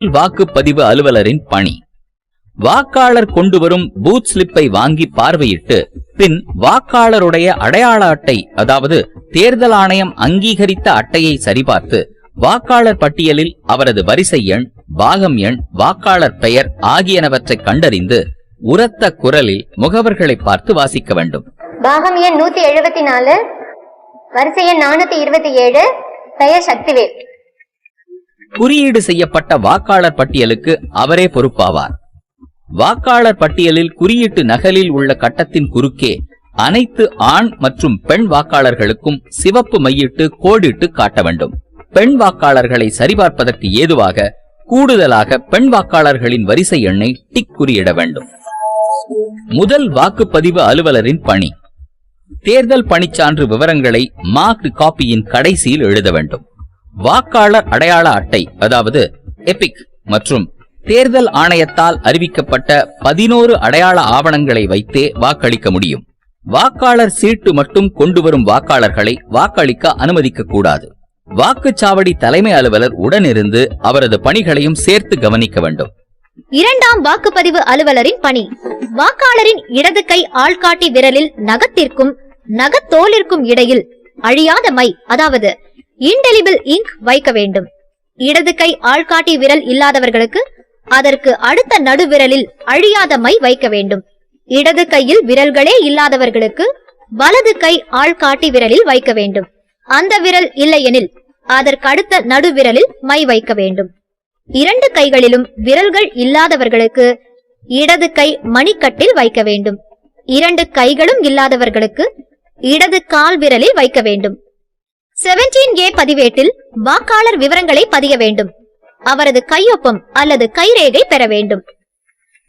வாக்குப்பதிவு அலுவலரின் பணி. வாக்காளர் கொண்டு வரும் பூத் ஸ்லிப்பை வாங்கி பார்வையிட்டு பின் வாக்காளருடைய அடையாள அட்டை அதாவது தேர்தல் ஆணையம் அங்கீகரித்த அட்டையை சரிபார்த்து வாக்காளர் பட்டியலில் அவரது வரிசை எண் பாகம் எண் வாக்காளர் பெயர் ஆகியனவற்றை கண்டறிந்து உரத்த குரலில் முகவர்களை பார்த்து வாசிக்க வேண்டும். பாகம் எண் நூத்தி எழுபத்தி நாலு வரிசை எண் நானூத்தி இருபத்தி ஏழு பெயர் சக்திவேல். குறியீடு செய்யப்பட்ட வாக்காளர் பட்டியலுக்கு அவரே பொறுப்பாவார். வாக்காளர் பட்டியலில் குறியீட்டு நகலில் உள்ள கட்டத்தின் குறுக்கே அனைத்து ஆண் மற்றும் பெண் வாக்காளர்களுக்கும் சிவப்பு மையிட்டு கோடிட்டு காட்ட வேண்டும். பெண் வாக்காளர்களை சரிபார்ப்பதற்கு ஏதுவாக கூடுதலாக பெண் வாக்காளர்களின் வரிசை எண்ணை டிக் குறியிட வேண்டும். முதல் வாக்குப்பதிவு அலுவலரின் பணி. தேர்தல் பணிச்சான்று விவரங்களை மார்க் காப்பியின் கடைசியில் எழுத வேண்டும். வாக்காளர் அடையாள அட்டை அதாவது எபிக் மற்றும் தேர்தல் ஆணையத்தால் அறிவிக்கப்பட்ட பதினோரு அடையாள ஆவணங்களை வைத்தே வாக்களிக்க முடியும். வாக்காளர் சீட்டு மட்டும் கொண்டு வரும் வாக்காளர்களை வாக்களிக்க அனுமதிக்க கூடாது வாக்குச்சாவடி தலைமை அலுவலர் உடனிருந்து அவரது பணிகளையும் சேர்த்து கவனிக்க வேண்டும். இரண்டாம் வாக்குப்பதிவு அலுவலரின் பணி. வாக்காளரின் இடது கை ஆள்காட்டி விரலில் நகத்திற்கும் நகத்தோலிற்கும் இடையில் அழியாத மை அதாவது இன்டெலிபிள் இங்க் வைக்க வேண்டும். இடது கை ஆள்காட்டி விரல் இல்லாதவர்களுக்கு அதற்கு அடுத்த நடுவிரலில் அழியாத மை வைக்க வேண்டும். இடது கையில் விரல்களே இல்லாதவர்களுக்கு வலது கை ஆள்காட்டி விரலில் வைக்க வேண்டும். அந்த விரல் இல்லையெனில் அதற்கடுத்த நடுவிரலில் மை வைக்க வேண்டும். இரண்டு கைகளிலும் விரல்கள் இல்லாதவர்களுக்கு இடது கை மணிக்கட்டில் வைக்க வேண்டும். இரண்டு கைகளும் இல்லாதவர்களுக்கு இடது கால் விரலில் வைக்க வேண்டும். 17 ஏ பதிவேட்டில் வாக்காளர் விவரங்களை பதிய வேண்டும். அவரது கையொப்பம் அல்லது கைரேகை பெற வேண்டும்.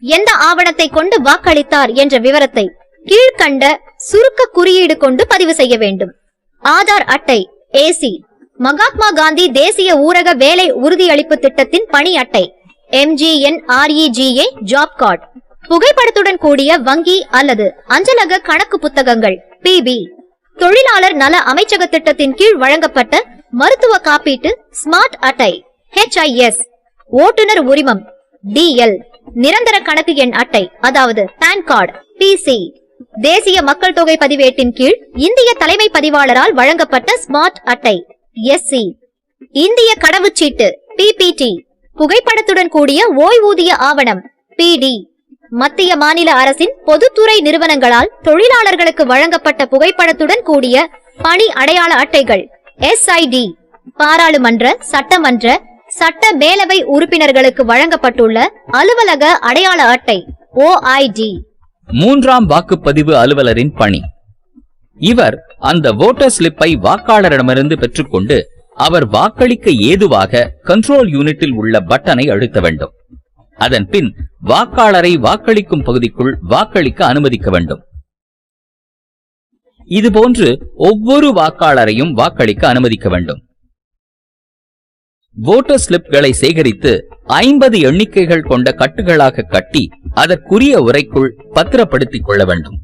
எந்த ஆவணத்தை கொண்டு வாக்களித்தார் என்ற விவரத்தை கீழ்கண்ட சுருக்க குறியீடு கொண்டு பதிவு செய்ய வேண்டும். ஆதார் அட்டை ஏசி மகாத்மா காந்தி தேசிய ஊரக வேலை உறுதியளிப்பு திட்டத்தின் பணி அட்டை எம்ஜிஎன் ஆர்இஜிஏ ஜாப் கார்டு புகைப்படத்துடன் கூடிய வங்கி அல்லது அஞ்சலக கணக்கு புத்தகங்கள் பிபி தொழிலாளர் நல அமைச்சக திட்டத்தின் கீழ் வழங்கப்பட்ட மருத்துவ காப்பீட்டு ஸ்மார்ட் அட்டை ஹெச்ஐஎஸ் ஓட்டுநர் உரிமம் டிஎல் நிரந்தர கணக்கு எண் அட்டை அதாவது பான் கார்டு பிசி தேசிய மக்கள் தொகை பதிவேட்டின் கீழ் இந்திய தலைமை பதிவாளரால் வழங்கப்பட்ட ஸ்மார்ட் அட்டை எஸ்சி இந்திய கடவுச்சீட்டு பிபிடி புகைப்படத்துடன் கூடிய ஓய்வூதிய ஆவணம் பிடி மத்திய மாநில அரசின் பொதுத்துறை நிறுவனங்களால் தொழிலாளர்களுக்கு வழங்கப்பட்ட புகைப்படத்துடன் கூடிய பணி அடையாள அட்டைகள் எஸ்ஐடி பாராளுமன்ற சட்டமன்ற சட்ட மேலவை உறுப்பினர்களுக்கு வழங்கப்பட்டுள்ள அலுவலக அடையாள அட்டை ஓஐடி மூன்றாம் வாக்குப்பதிவு அலுவலரின் பணி. இவர் அந்த ஓட்டர் ஸ்லிப்பை வாக்காளரிடமிருந்து பெற்றுக்கொண்டு அவர் வாக்களிக்க ஏதுவாக கண்ட்ரோல் யூனிட்டில் உள்ள பட்டனை அழுத்த வேண்டும். அதன் பின் வாக்காளரை வாக்களிக்கும் பகுதிக்குள் வாக்களிக்க அனுமதிக்க வேண்டும். இதுபோன்று ஒவ்வொரு வாக்காளரையும் வாக்களிக்க அனுமதிக்க வேண்டும். ஓட்டர் ஸ்லிப்களை சேகரித்து ஐம்பது எண்ணிக்கைகள் கொண்ட கட்டுகளாக கட்டி அதற்குரிய உரைக்குள் பத்திரப்படுத்திக் கொள்ள வேண்டும்.